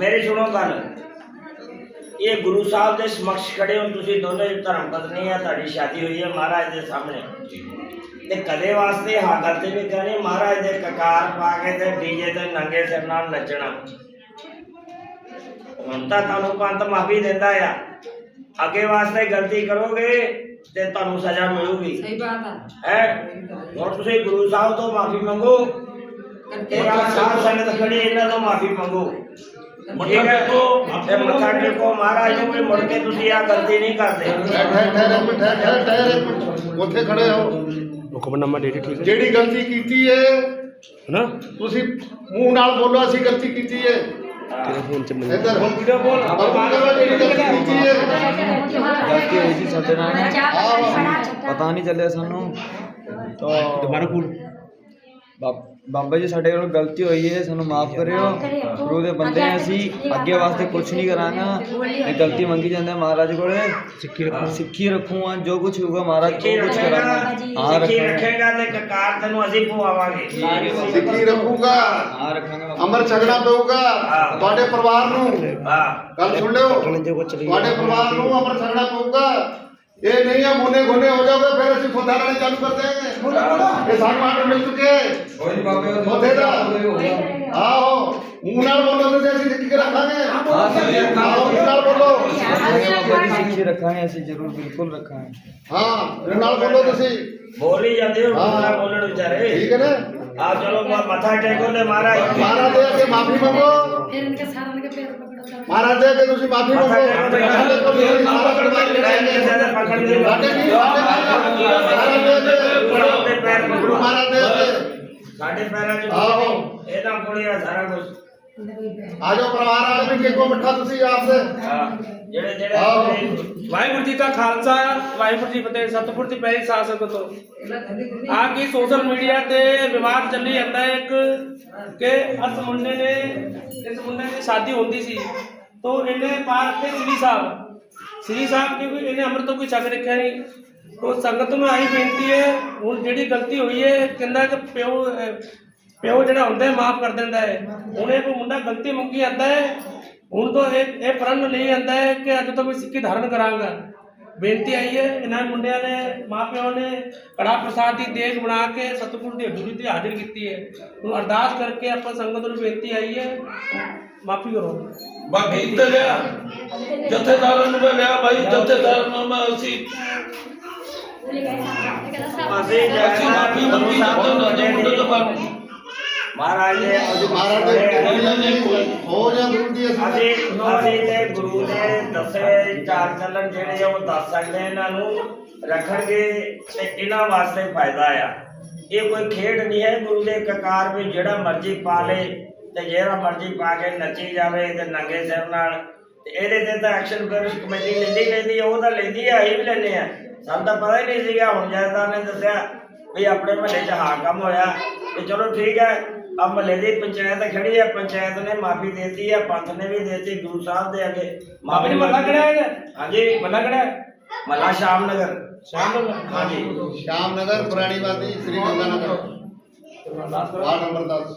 ਮੇਰੀ ਸੁਣੋ ਗੱਲ। ਇਹ ਗੁਰੂ ਸਾਹਿਬ ਦੇ ਸਮਕਸ਼ ਖੜੇ ਹੋ ਤੁਸੀਂ ਦੋਨੇ ਧਰਮ ਪਤਨੀ ਆ ਤੁਹਾਡੀ ਸ਼ਾਦੀ ਹੋਈ ਹੈ ਮਹਾਰਾਜ ਦੇ ਸਾਹਮਣੇ। ਤੇ ਕਦੇ ਵਾਸਤੇ ਹਾਂ ਗੱਲ ਤੇ ਵੀ ਕਹਣੀ ਮਹਾਰਾਜ ਦੇ ਕਕਾਰ ਪਾ ਕੇ ਤੇ ਡੀਜੇ ਤੇ ਨੰਗੇ ਸਿਰ ਨਾਲ ਨੱਚਣਾ। ਹੁਣ ਤਾਂ ਤੁਹਾਨੂੰ ਪੰਤ ਮਾਫੀ ਦਿੰਦਾ ਆ। ਅੱਗੇ ਵਾਸਤੇ ਗਲਤੀ ਕਰੋਗੇ ਤੇ ਤੁਹਾਨੂੰ ਸਜ਼ਾ ਮਿਲੂਗੀ। ਸਹੀ ਬਾਤ ਆ। ਹੈ? ਹੁਣ ਤੁਸੀਂ ਗੁਰੂ ਸਾਹਿਬ ਤੋਂ ਮਾਫੀ ਮੰਗੋ। ਇਹ ਸਾਧ ਸੰਗਤ ਖੜੀ ਇਹਨਾਂ ਤੋਂ ਮਾਫੀ ਮੰਗੋ। ਮੱਥਾ ਟੇਕੋ, ਤੇ ਮੱਥਾ ਟੇਕੋ ਮਹਾਰਾਜ ਨੂੰ ਵੀ ਮੁੜ ਕੇ ਤੁਸੀਂ ਆ ਗਲਤੀ ਨਹੀਂ ਕਰਦੇ। ਠਹਿਰ ਠਹਿਰ ਠਹਿਰ ਇੱਕ ਮਿੰਟ ਠਹਿਰ ਠਹਿਰ ਠਹਿਰ। ਇੱਕ ਮਿੰਟ ਉੱਥੇ ਖੜੇ ਹੋ ਹੁਕਮਨਾਮਾ ਡੇਟ ਠੀਕ ਹੈ। ਜਿਹੜੀ ਗਲਤੀ ਕੀਤੀ ਏ ਨਾ ਤੁਸੀਂ ਮੂੰਹ ਨਾਲ ਬੋਲੋ ਅਸੀਂ ਗਲਤੀ ਕੀਤੀ ਏ। ਤੇਰੇ ਫੋਨ ਚ ਮੈਨੂੰ ਇੱਧਰ। ਹੁਣ ਵੀਡੀਓ ਬੋਲ। ਜਿਹੜੀ ਗਲਤੀ ਕੀਤੀ ਏ। ਗਲਤੀ ਹੋਈ ਸੀ ਸਾਡੇ ਨਾਲ। ਪਤਾ ਨਹੀਂ ਚੱਲਿਆ ਸਾਨੂੰ। ਤਾਂ ਦੁਬਾਰਾ ਬਾ- ਬਾਬਾ ਜੀ ਸਾਡੇ ਕੋਲ ਗਲਤੀ ਹੋਈ ਹੈ ਸਾਨੂੰ ਮਾਫ ਕਰਿਓ। ਗੁਰੂ ਦੇ ਬੰਦੇ ਹਾਂ ਅਸੀਂ ਅੱਗੇ ਵਾਸਤੇ ਕੁਝ ਨਹੀਂ ਕਰਾਂਗਾ। ਇਹ ਗਲਤੀ ਮੰਗੀ ਜਾਂਦੇ ਮਹਾਰਾਜ ਕੋਲੇ। ਸਿੱਖੀ ਰੱਖੋ। ਸਿੱਖੀ ਰੱਖੂਗਾ ਜੋ ਕੁਝ ਹੋਊਗਾ ਮਹਾਰਾਜ ਜੋ ਕੁਝ ਕਰਾਂਗਾ। ਹਾਂ ਸਿੱਖੀ ਰੱਖਾਂਗੇ। ਤੇ ਕਕਾਰ ਤੈਨੂੰ ਅਸੀਂ ਪਵਾਵਾਂਗੇ ਸਿੱਖੀ ਰੱਖੂਗਾ। ਹਾਂ ਰੱਖਾਂਗੇ। ਅਮਰ ਛਕਣਾ ਪਊਗਾ। ਤੁਹਾਡੇ ਪਰਿਵਾਰ ਨੂੰ। ਹਾਂ। ਗੱਲ ਸੁਣ ਲਿਓ ਤੁਹਾਡੇ ਪਰਿਵਾਰ ਨੂੰ ਅਮਰ ਛਕਣਾ ਪਊਗਾ। ਇਹ ਨਹੀਂ ਆ ਮੋਨੇ ਘੋਨੇ ਹੋ ਜਾਓਗੇ ਫਿਰ ਅਸੀਂ ਖੁਦਾ ਲੈਣੇ ਚਾਲੂ ਕਰ ਦੇਵਾਂਗੇ ਇਹ ਸਾਨੂੰ ਆਰਡਰ ਮਿਲ ਚੁੱਕੇ ਕੋਈ ਬਾਬੇ ਖੁਦੇ ਦਾ ਆਹੋ ਮੂੰਹ ਨਾਲ ਬੋਲੋ ਤੇ ਅਸੀਂ ਸਿੱਖ ਕੇ ਰੱਖਾਂਗੇ ਹਾਂ ਸਹੀ ਹੈ ਆਹੋ ਨਾਲ ਬੋਲੋ ਜੀ ਸਿੱਖੀ ਰੱਖਾਂਗੇ ਅਸੀਂ ਜ਼ਰੂਰ ਬਿਲਕੁਲ ਰੱਖਾਂਗੇ ਹਾਂ ਨਾਲ ਬੋਲੋ ਤੁਸੀਂ ਬੋਲ ਹੀ ਜਾਂਦੇ ਹੋ ਹਾਂ। ਨਾ ਬੋਲਣ ਵਿਚਾਰੇ ਠੀਕ ਹੈ ਨਾ ਆ ਚਲੋ ਮ- ਮੱਥਾ ਟੇਕੋ ਤੇ ਮਹਾਰਾਜ ਮਹਾਰਾਜ ਦੇ ਅੱਗੇ ਮਾਫੀ ਮੰਗੋ ਫਿਰ ਇਨਕੇ ਸਾਰਿਆਂ ਕੇ ਪੈਰ ਪਕੜੋ ਮਹਾਰਾਜ ਦੇ ਅੱਗੇ ਤੁਸੀਂ ਮਾਫੀ ਮੰਗੋ ਸਾਡੇ ਸਾਰਾ ਦੇ ਨਹੀਂ ਸਾਡੇ ਕੀ ਸਾਡੇ ਕੀ ਮਹਾਰਾਜ ਦੇ ਅੱਗੇ ਗੁਰੂ ਦੇ ਪੈਰ ਗੁਰੂ ਪਕੜੋ ਮਹਾਰਾਜ ਦੇ ਅੱਗੇ ਸਾਡੇ ਪੈਰਾਂ 'ਚ ਆਹੋ। ਇਹਨਾਂ ਕੋਲੇ ਆ ਸਾਰਾ ਕੁਝ ਆ ਜਾਓ ਪਰਿਵਾਰ ਵਾਲੇ ਵੀ ਕਿੱਕੋ ਮਿੱਠਾ ਤੁਸੀਂ ਆਪ ਦੇ ਹਾਂ ਜਿਹੜੇ ਜਿਹੜੇ ਆਹੋ। ਆਪਣੇ ਵਾਹਿਗੁਰੂ ਜੀ ਕਾ ਖਾਲਸਾ ਵਾਹਿਗੁਰੂ ਜੀ ਫਤਿਹ ਸਤਿਗੁਰ ਦੀ ਪਹਿਲੀ ਸਾਧ ਸੰਗਤ ਤੋਂ। ਆ ਕੀ ਸੋਸ਼ਲ ਮੀਡੀਆ ਤੇ ਵਿਵਾਦ ਚੱਲੀ ਜਾਂਦਾ ਹੈ ਇੱਕ ਕਿ ਇਸ ਮੁੰਡੇ ਨੇ ਇਸ ਮੁੰਡੇ ਦੀ ਸ਼ਾਦੀ ਹੁੰਦੀ ਸੀ। ਤੋ ਇਹਨੇ ਪਾ ਰੱਖੇ ਸ੍ਰੀ ਸਾਹਿਬ। ਸ੍ਰੀ ਸਾਹਿਬ ਕਿਉਂਕਿ ਇਹਨੇ ਅੰਮ੍ਰਿਤ ਤੋਂ ਕੋਈ ਛਕ ਰੱਖਿਆ ਨਹੀਂ। ਤੋ ਸੰਗਤ ਨੂੰ ਆਹੀ ਬੇਨਤੀ ਹੈ, ਹੁਣ ਜਿਹੜੀ ਗਲਤੀ ਹੋਈ ਹੈ, ਕਹਿੰਦਾ ਕਿ ਪਿਓ ਪਿਓ ਜਿਹੜਾ ਹੁੰਦਾ ਮਾਫ ਕਰ ਦਿੰਦਾ ਹੈ। ਹੁਣ ਇਹ ਕੋਈ ਮੁੰਡਾ ਗਲਤੀ ਮੁੱਕੀ ਜਾਂਦਾ ਹੈ, ਹੁਣ ਤੋਂ ਇਹ ਇਹ ਪ੍ਰਣ ਨਹੀਂ ਆਂਦਾ ਹੈ ਕਿ ਅੱਜ ਤੋਂ ਮੈਂ ਸਿੱਖੀ ਧਾਰਨ ਕਰਾਂਗਾ। ਬੇਨਤੀ ਆਈ ਹੈ, ਇਹਨਾਂ ਮੁੰਡਿਆਂ ਨੇ, ਮਾਪਿਆਂ ਨੇ ਕੜਾ ਪ੍ਰਸਾਦ ਦੀ ਦੇਗ ਬਣਾ ਕੇ ਸਤਿਗੁਰ ਦੀ ਹਜ਼ੂਰੀ ਤੇ ਹਾਜ਼ਰ ਕੀਤੀ ਹੈ। ਹੁਣ ਅਰਦਾਸ ਕਰਕੇ ਆਪਾਂ ਸੰਗਤ ਨੂੰ ਬੇਨਤੀ ਆਈ ਹੈ, ਮਾਫੀ ਕਰੋ। ਬਾਕੀ ਤੇ ਲਿਆ, ਜਥੇਦਾਰਾਂ ਨੂੰ ਮੈਂ ਲਿਆ ਭਾਈ ਜਥੇਦਾਰ ਨੂੰ ਮੈਂ ਅਸੀਂ ਅਸੀਂ ਗੁਰੂ ਦੀ ਅਸੀਂ ਅਸੀਂ ਅਸੀਂ ਤੇ ਗੁਰੂ ਦੇ ਦੱਸੇ ਚਾਰ ਚੱਲਣ ਜਿਹੜੇ ਆ ਉਹ ਦੱਸ ਸਕਦੇ ਆ ਇਹਨਾਂ ਨੂੰ ਰੱਖਣਗੇ ਤੇ ਇਹਨਾਂ ਵਾਸਤੇ ਫਾਇਦਾ ਆ। ਇਹ ਕੋਈ ਖੇਡ ਨਹੀਂ ਹੈ ਗੁਰੂ ਦੇ ਕਕਾਰ ਵਿੱਚ ਜਿਹੜਾ ਮਰਜ਼ੀ ਪਾ ਲੇ ਤੇ ਜਿਹੜਾ ਮਰਜ਼ੀ ਪਾ ਕੇ ਨੱਚੀ ਜਾਵੇ ਤੇ ਨੰਗੇ ਸਿਰ ਨਾਲ। ਤੇ ਇਹਦੇ ਤੇ ਤਾਂ ਐਕਸ਼ਨ ਫਿਰ ਕਮੇਟੀ ਲੈਂਦੀ ਲੈਂਦੀ ਆ, ਉਹ ਤਾਂ ਲੈਂਦੀ ਆ ਅਸੀਂ ਵੀ ਲੈਂਦੇ ਆ। ਸਾਨੂੰ ਤਾਂ ਪਤਾ ਹੀ ਨਹੀਂ ਸੀਗਾ ਹੁਣ ਜੈਦਾਰ ਨੇ ਦੱਸਿਆ ਵੀ ਆਪਣੇ ਮਹੱਲੇ 'ਚ ਹਾਂ ਕੰਮ ਹੋਇਆ ਤੇ ਚਲੋ ਠੀਕ ਹੈ ਆ ਮਹੱਲੇ ਦੀ ਪੰਚਾਇਤ ਖੜੀ ਹੈ ਪੰਚਾਇਤ ਨੇ ਮਾਫੀ ਦੇਤੀ ਹੈ ਪੰਥ ਨੇ ਵੀ ਦੇਤੀ ਗੁਰੂ ਸਾਹਿਬ ਦੇ ਅੱਗੇ ਜੀ ਮੱਲਾ ਕਿਹੜਾ ਹੈ? ਹਾਂਜੀ। ਮੱਲਾ ਕਿਹੜਾ ਹੈ? ਮੱਲਾ ਸ਼ਾਮ ਨਗਰ। ਸ਼ਾਮ ਨੂੰ ਹਾਂਜੀ। ਸ਼ਾਮ ਨਗਰ ਪੁਰਾਣੀ ਬਾਦੀ ਸ੍ਰੀ ਗੰਗਾ ਨਗਰ। Ward number 10